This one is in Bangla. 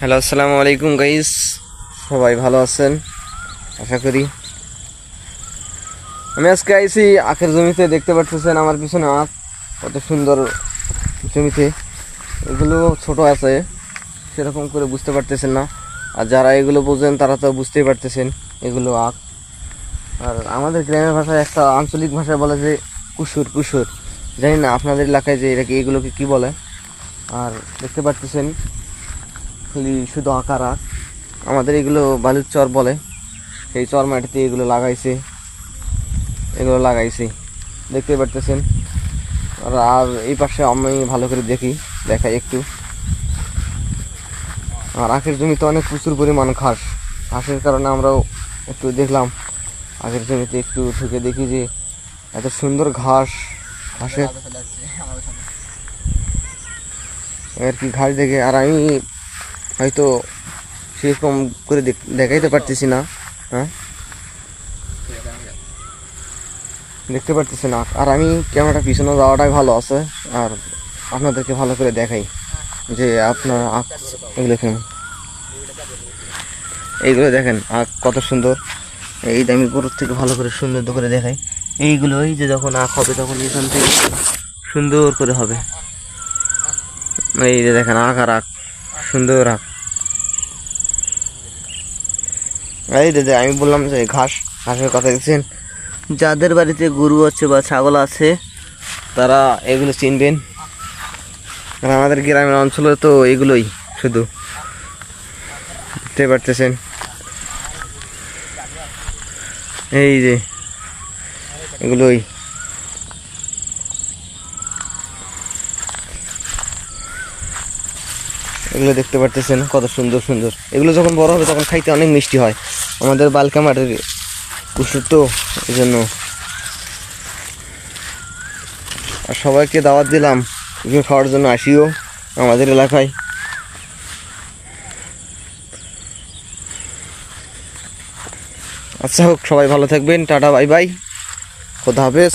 হ্যালো, আসসালামু আলাইকুম গাইস সবাই ভালো আছেন? আশা করি। আমি আজকে আইছি আখের জমিতে, দেখতে পাচ্ছেন আমার পিছনে আখ, কত সুন্দর জমিতে। এগুলো ছোট আছে, সেরকম করে বুঝতে পারতেছেন না। আর যারা এগুলো বোঝেন, তারা তো বুঝতেই পারতেছেন, এগুলো আখ। আর আমাদের গ্রামের ভাষায় একটা আঞ্চলিক ভাষায় বলে যে, কুসুর কুসুর। জানি না, আপনাদের এলাকায় যে এটাকে, এগুলোকে কি বলে? আর দেখতে পারতেছেন খালি শুধু আকার আঁক আমাদের এগুলো বালুর চর বলে। সেই চর মাটিতে এগুলো লাগাইছে। এগুলো লাগাইছে। দেখতে পারতেছেন? আর এই পাশে আমি ভালো করে দেখি, দেখাই একটু। আর আখের জমিতে অনেক প্রচুর পরিমাণ ঘাস। ঘাসের কারণে আমরাও একটু দেখলাম। আখের জমিতে একটু ঢুকে দেখি যে, এত সুন্দর ঘাস। ঘাসে আর কি ঘাস দেখে? আর আমি হয়তো সেরকম করে দেখ- দেখাইতে পারতেছি না হ্যাঁ? দেখতে পারতেছি না। আর আমি ক্যামেরাটা পিছনে যাওয়াটাই ভালো আছে, আর আপনাদেরকে ভালো করে দেখাই যে আপনার আখ এগুলো কেমন। এইগুলো দেখেন আখ কত সুন্দর। এই আমি উপর থেকে ভালো করে সুন্দর করে দেখাই। এইগুলো এই যে যখন আখ হবে তখন এখান থেকে সুন্দর করে হবে। এই যে দেখেন আখ আর আখ সুন্দর আখ এই দাদা আমি বললাম যে, ঘাস, ঘাসের কথা দেখছেন। যাদের বাড়িতে গরু আছে বা ছাগল আছে, তারা এগুলো চিনবেন। আর আমাদের গ্রামের অঞ্চলে তো এগুলোই শুধু। দেখতে পারতেছেন? এই যে, এগুলোই। এগুলো দেখতে পারতেছেন, কত সুন্দর সুন্দর। এগুলো যখন বড় হবে, তখন খাইতে অনেক মিষ্টি হয়। আমাদের বালকা মাটির কুসুর তো, এই জন্য। আর সবাইকে দাওয়াত দিলাম এগুলো খাওয়ার জন্য আসিও আমাদের এলাকায়। আচ্ছা হোক, সবাই ভালো থাকবেন, টাটা, বাই বাই। খোদা হাফেজ।